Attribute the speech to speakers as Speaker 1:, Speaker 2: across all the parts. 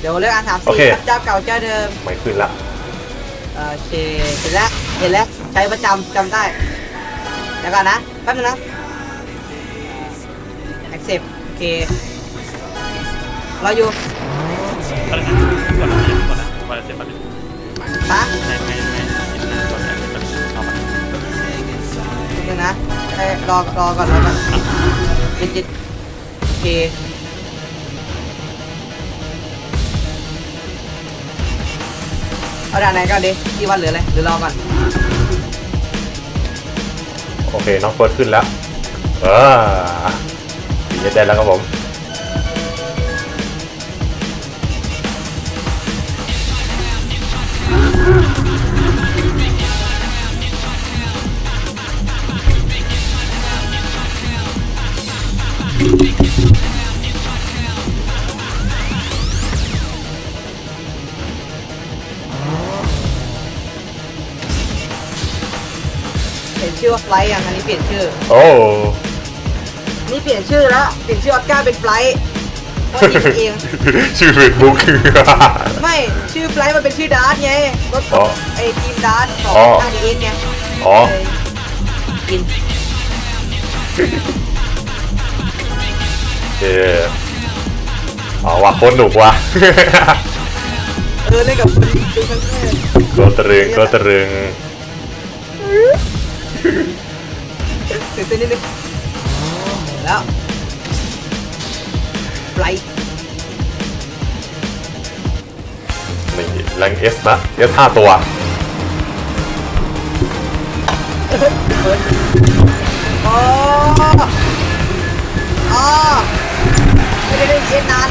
Speaker 1: เดี๋ยวเลือกอันสาม
Speaker 2: โอ
Speaker 1: สี่
Speaker 2: เค
Speaker 1: ครับเจ้าเก่าเจ้าเดิม
Speaker 2: ไม่ขึ้นละ
Speaker 1: โอเคเห็นแล้วเห็นแล้วใช้ประจำจำได้เดี๋ยวก่อนนะแป๊บนึงนะ accept โอเคเราอยู่
Speaker 3: ก็เลยนะก่อนนะก่อนนะก่อนนะเสร็จปั๊บ
Speaker 1: ฮะ
Speaker 3: ไม่ไม่ไม่ก่อนนะเสร็จปั๊บเข้ามา
Speaker 1: แป๊บนึงนะเอ้ยรอรอก่อนรอก่อนจิตจิตโอเค เอาด่านไหนก่อนดิที่วัดเหลืออะไรหรือรอก่อน
Speaker 2: โอเคน้องเฟิร์สขึ้นแล้ว เออดีได้แล้วครับผม
Speaker 1: ชื่อว่าไฟล์ยังอันนี้เปลี่ยนชื่อ
Speaker 2: โอ้
Speaker 1: นี่เปลี่ยนชื่อแล้ว เปลี่ยนชื่อออสการ์เป็นไฟล์เพราะยิงเอง
Speaker 2: ชื่อเฟซบุ๊ก
Speaker 1: ไม่ชื่อไฟล์มันเป็นชื่อดาร์ทไงรถ
Speaker 2: อ๋อ
Speaker 1: ไอทีมดาร์ทของ
Speaker 2: อ๋อ
Speaker 1: อาดีเอ็นไง
Speaker 2: อ๋อ
Speaker 1: เออกิน
Speaker 2: เออเอาว่ะโคนหนุกว่ะ
Speaker 1: เออเล่นกับคนดูครั้งแรก
Speaker 2: โกตรึงโกตรึง
Speaker 1: ตื่นเต้นนิดนึงแล้วไฟล์
Speaker 2: นี่แรงเอสนะเอสห้าตัว
Speaker 1: เปิดอ๋ออ๋อไม่ได้เล่นเกมนาน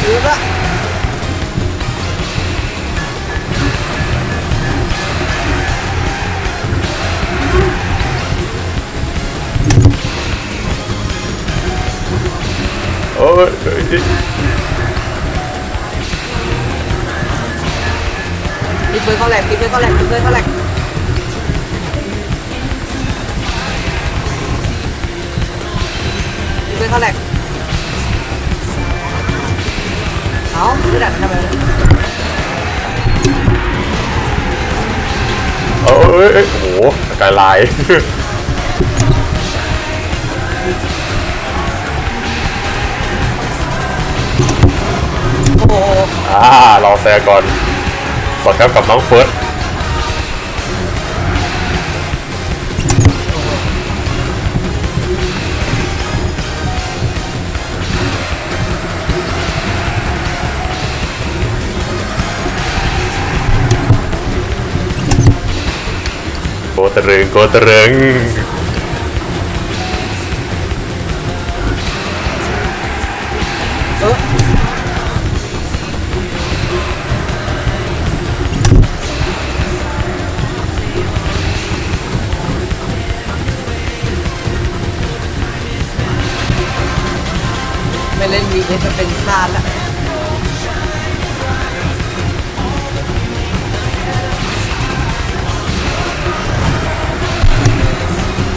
Speaker 1: หรือว่า
Speaker 2: โอ้ยเอ้ย
Speaker 1: ตีปืนเข้าแหลกตีปืนเข้าแหลกตีปืนเข้าแหลกตีปืนเข้าแหลกเอาไม่ดันทำไม
Speaker 2: โอ้ยเอ้ยโอ้โหกายลน์
Speaker 1: โอ่า
Speaker 2: รอแซก่อนสอดครับกับน้องเฟิร์สโกตรึงโกตรึง
Speaker 1: เออ เล่นวีเอสมาเป็นนานแล้ว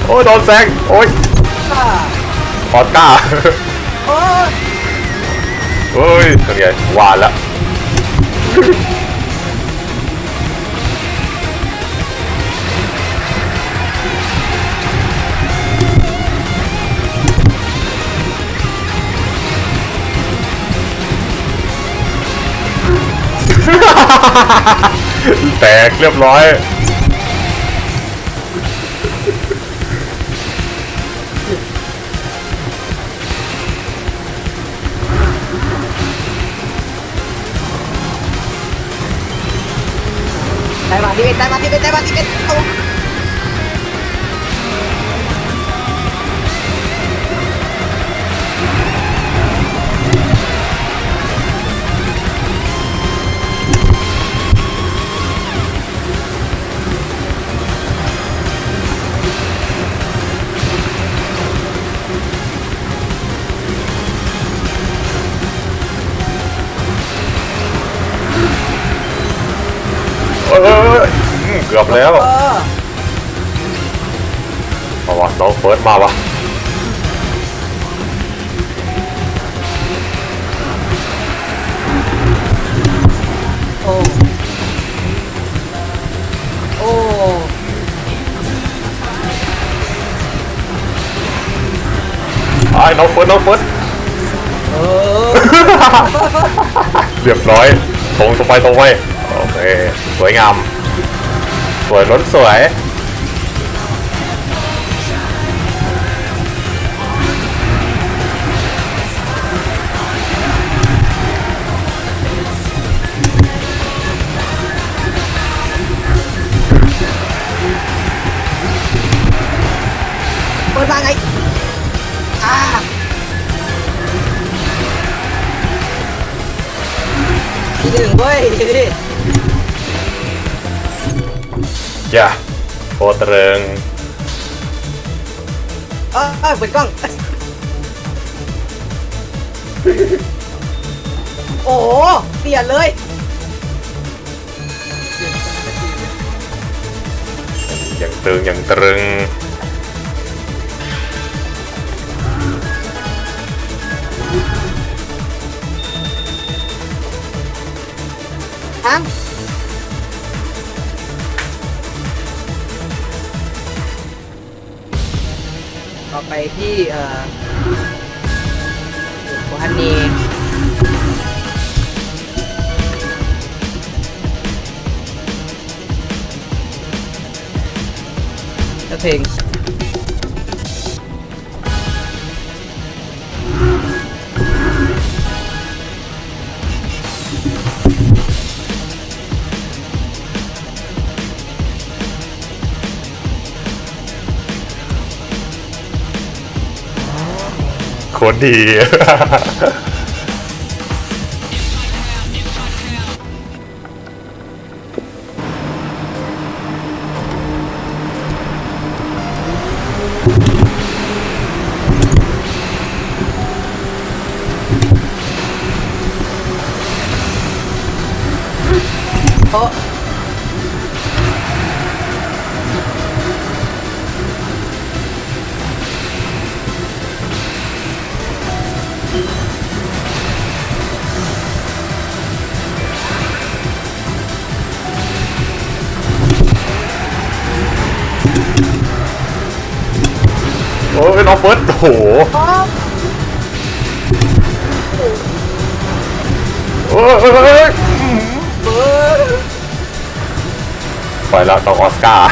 Speaker 2: โอ้ยโดนแซงโอ้ย
Speaker 1: อ่า
Speaker 2: ออสการ์
Speaker 1: โอ้ย
Speaker 2: เฮ้ยเป็นไงว่าแล้ว แตกเรียบร้อย
Speaker 1: ได้มาที่เป็นได้มาที่เป็นได้มาที่เป็นตั
Speaker 2: ว อบแล้วมาวะน้องเฟิร์สมาวะโอ้โอ้ไอ้น้องเฟิร์สน้องเฟิร์ส
Speaker 1: เเรี
Speaker 2: ยบร้อยตรงตรงไปตรงไปโอเคสวยงาม วยล้นสวย
Speaker 1: เปิดมาไงอ่าทีหนึ่งเว้ย
Speaker 2: อย่าโคตรเริง
Speaker 1: เออเออเปิดกล้อง โอ้โหเปลี่ยเลย
Speaker 2: อย่างตึงอย่างตรึง
Speaker 1: ทั้ง ไปที่เอ่อโคฮันนีเพลง
Speaker 2: คตรดี
Speaker 1: โอ้
Speaker 2: น้องเฟิร์สโอ้โหโอ้ยเอ้ยเอ้ยเอ้ย
Speaker 1: เออ
Speaker 2: ปแล้วต้องออสการ์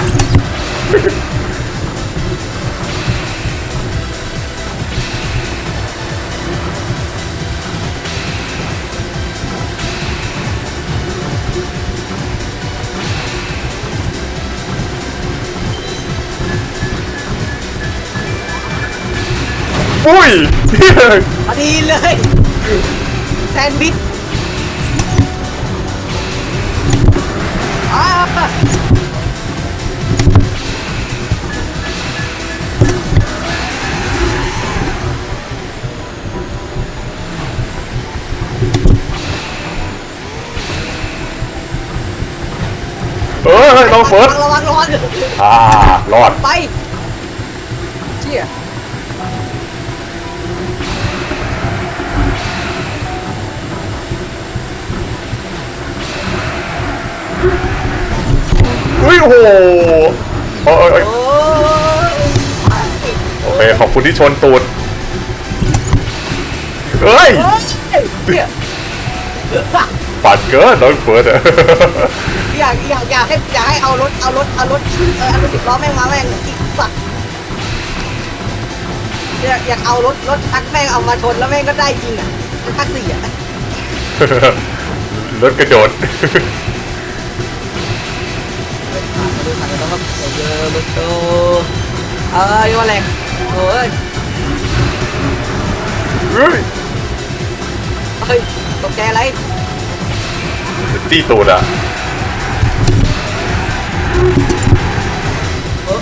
Speaker 2: อุ้ย
Speaker 1: พอดีเลยแซนด์วิชอ้า
Speaker 2: เอ้ยน้องเฟิร์ส
Speaker 1: ระวังระวังระวัง
Speaker 2: อ่ารอด
Speaker 1: ไป
Speaker 2: อุ้ยโอ้โหโอ้ยโอ้ย
Speaker 1: โอ้ย
Speaker 2: โอเคขอบคุณที่ชนตูดเอ้ย
Speaker 1: โอ้ยเนี่ย
Speaker 2: ปัดเกินน้องเฟิร์สอะ
Speaker 1: อยากอยากอยากให้อยากให้เอารถเอารถเอารถเออเอารถสิบล้อแม่งมาแม่งอีกสัตว์อยากอยากเอารถรถทักแม่งเอามาชนแล้วแม่งก็ได้จริงอะรถทักสี่อะ
Speaker 2: รถกระโดด
Speaker 1: มาดูผ่านไปแล้วครับเจอรถโตเอ้ยว่าแรงโอ้ย
Speaker 2: เฮ้ย
Speaker 1: เฮ้ยตกใจอะไร
Speaker 2: ตีตูดอะ
Speaker 1: เออ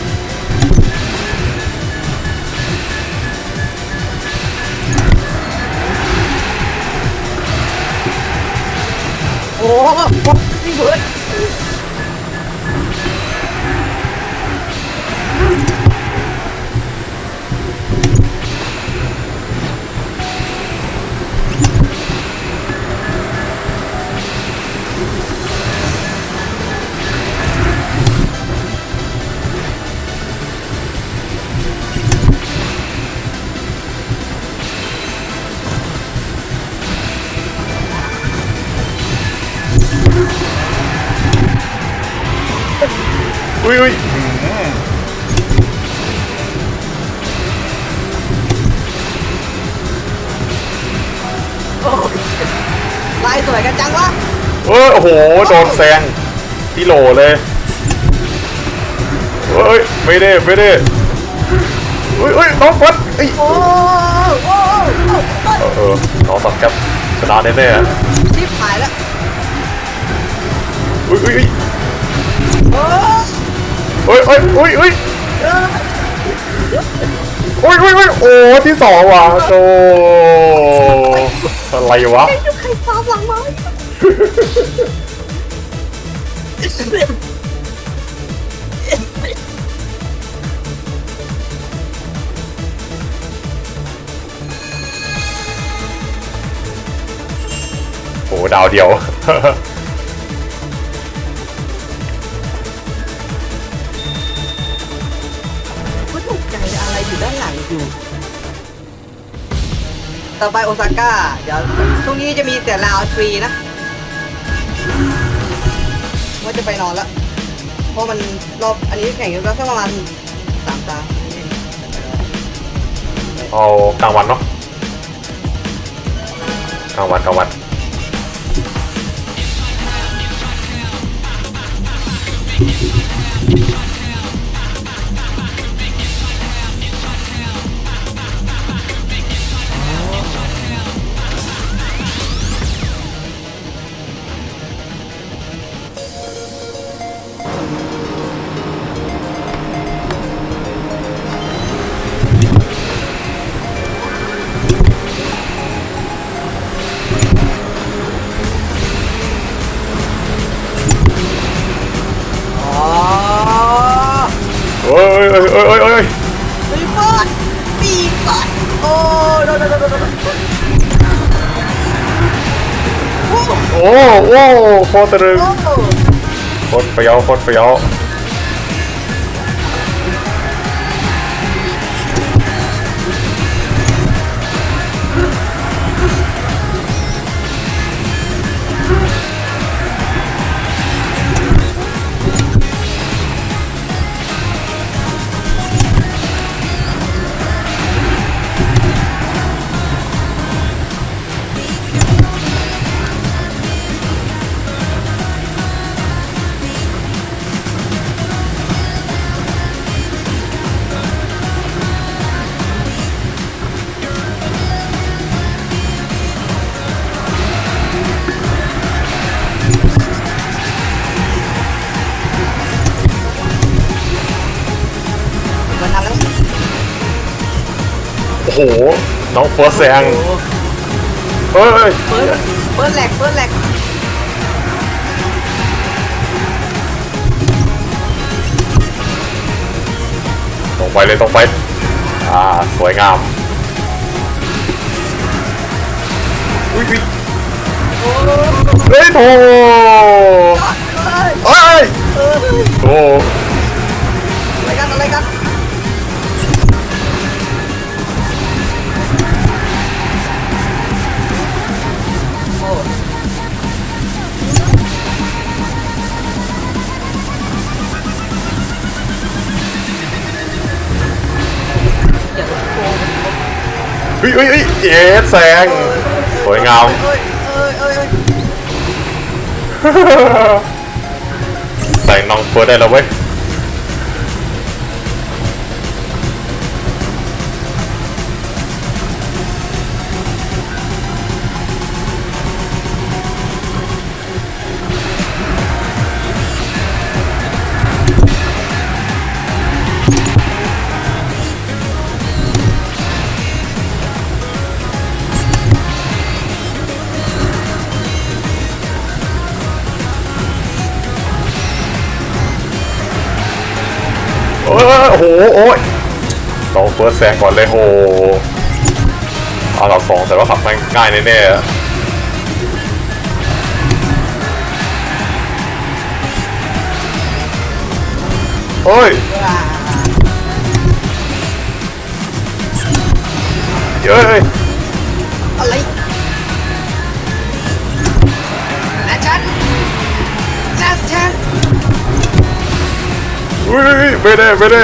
Speaker 1: โอ้โหพี่เบิร์ด จังวะ
Speaker 2: เอยโอ้โห โดนแซงที่โหลเลยเฮ้ยไม่ได้ไม่ได้เฮ้ยเฮ้ยน้องฟัดเอ้ย
Speaker 1: โอ้โหโอ้โห
Speaker 2: เออเออน้องสับแคปชนะแน่ๆอะ
Speaker 1: ชิบหายแล้ว
Speaker 2: อุ้ยอุ้ย
Speaker 1: โอ้
Speaker 2: อุ้ยอุ้ยอุ้ยอุ้ย
Speaker 1: เออ
Speaker 2: อุ้ยอุ้ยอุ้ยโอ้ที่สองว่ะโต อะไรวะ
Speaker 1: ไอ้ยุคใครตามหลังมา
Speaker 2: โอ้ดาวเดียว
Speaker 1: ก็ตกใจอะไรอยู่ด้านหลังอยู่ ต่อไปโอซาก้า เดี๋ยวช่วงนี้จะมีแต่ลาวฟรีนะ ว่าจะไปนอนแล้วเพราะมันรอบอันนี้แข่งกันก็แค่ประมาณสามตา
Speaker 2: เอากลางวันเนาะกลางวันกลางวัน
Speaker 1: โอ้โอ้โค
Speaker 2: ตรตึง
Speaker 1: โค
Speaker 2: ตรเปรี้ยวโคตรเปรี้ยว โอ้โห น้องเฟิร์สแซงเอ้ยเอ้ย
Speaker 1: เปิดเปิดแหลกเปิดแหลก
Speaker 2: ตรงไปเลยตรงไป อ่า สวยงาม อุ้ยอุ้ย
Speaker 1: โอ้
Speaker 2: เฮ้ยโถ
Speaker 1: เอ้ย
Speaker 2: เอ้ย
Speaker 1: เอ้ย
Speaker 2: โอ้
Speaker 1: ย
Speaker 2: เฮ้ยเฮ้ยเอ๊ะแซงสวยงาม
Speaker 1: เอ้ยเอ้ยเอ้ยเอ้ย
Speaker 2: แซงน้องเฟิร์สได้แล้วเว้ย โอ้โห โอ้ยลองเฟิร์สแซงก่อนเลยโหเอาเราสองแต่ว่าขับง่ายแน่ๆโอ้ย เย้
Speaker 1: อุ้
Speaker 2: ยไม่ได้ไม่ได้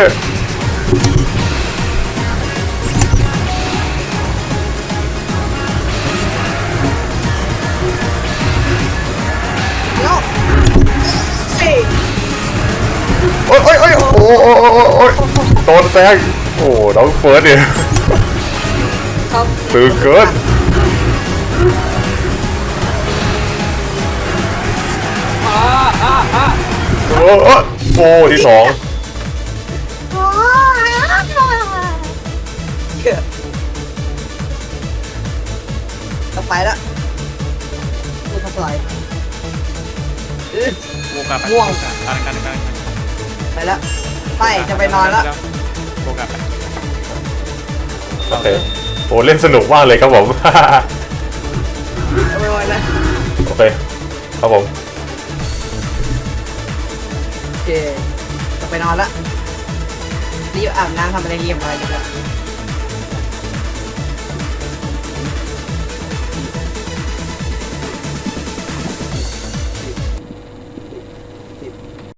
Speaker 2: โอ้ยโอ้ยโอ้ยโอ้ยโอ้ยโดนแซงโอ้น้องเฟิร์สเนี่ยตื่นเกินโอ้ โอ้โอ้ที่สอง
Speaker 1: เชื่อต่อไปละพูดภาษาเอ้ย
Speaker 3: โวกลับไป
Speaker 1: ง่วง
Speaker 3: การการการ
Speaker 1: ไปละไปจะไปนอนละ
Speaker 3: โวกลับไป
Speaker 2: โอเคโอ้เล่นสนุกมากเลยครับผม
Speaker 1: จะไปนอนละ
Speaker 2: โอเคครับผม
Speaker 1: โอเค จะไปนอนละรีบอาบน้ำทำอะไรเรียบร้อยแล้ว